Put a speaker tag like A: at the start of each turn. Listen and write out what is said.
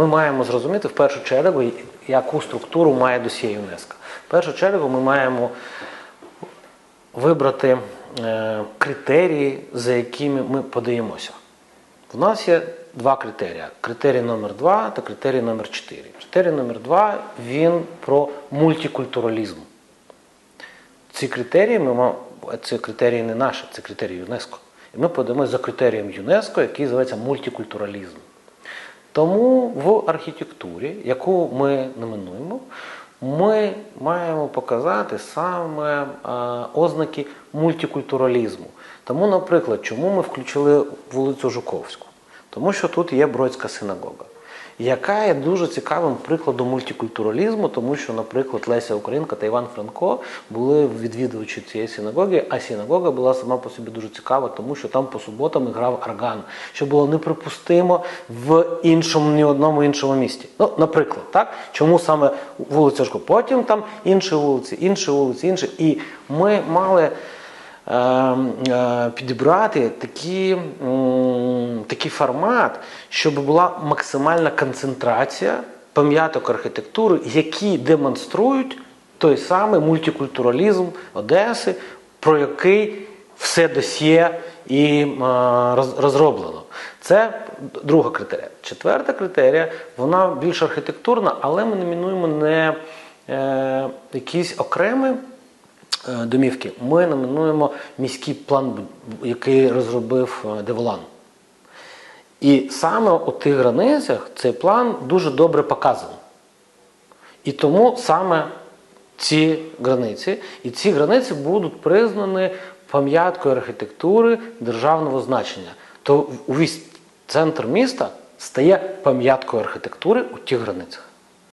A: ми маємо зрозуміти в першу чергу, яку структуру має досьє ЮНЕСКО. В першу чергу ми маємо вибрати е, критерії, за якими ми подаємося. У нас є два критерії: критерій номер 2 та критерій номер 4. Критерій номер 2 він про мультикультуралізм. Ці критерії ми ма- це критерії не наші, це критерії ЮНЕСКО. І ми подаємося за критерієм ЮНЕСКО, який називається мультикультуралізм. Тому в архітектурі, яку ми номінуємо, ми маємо показати саме е, ознаки мультикультуралізму. Тому, наприклад, чому ми включили вулицю Жуковську? Тому що тут є Бродська синагога, яка є дуже цікавим прикладом мультикультуралізму, тому що, наприклад, Леся Українка та Іван Франко були відвідувачі цієї синагоги, а синагога була сама по собі дуже цікава, тому що там по суботам грав орган, що було неприпустимо в іншому ні одному іншому місті. Ну, наприклад, так чому саме вулиця Жуковська? Потім там інші вулиці, інші вулиці, інші. І ми мали е, е, підібрати такі, такий формат, щоб була максимальна концентрація пам'яток архітектури, які демонструють той самий мультикультуралізм Одеси, про який все досьє і е, розроблено. Це друга критерія. Четверта критерія, вона більш архітектурна, але ми номінуємо не е, якісь окремі е, домівки. Ми номінуємо міський план, який розробив Деволан. І саме у тих границях цей план дуже добре показаний. І тому саме ці границі, і ці границі будуть признані пам'яткою архітектури державного значення. То увесь центр міста стає пам'яткою архітектури у тих границях.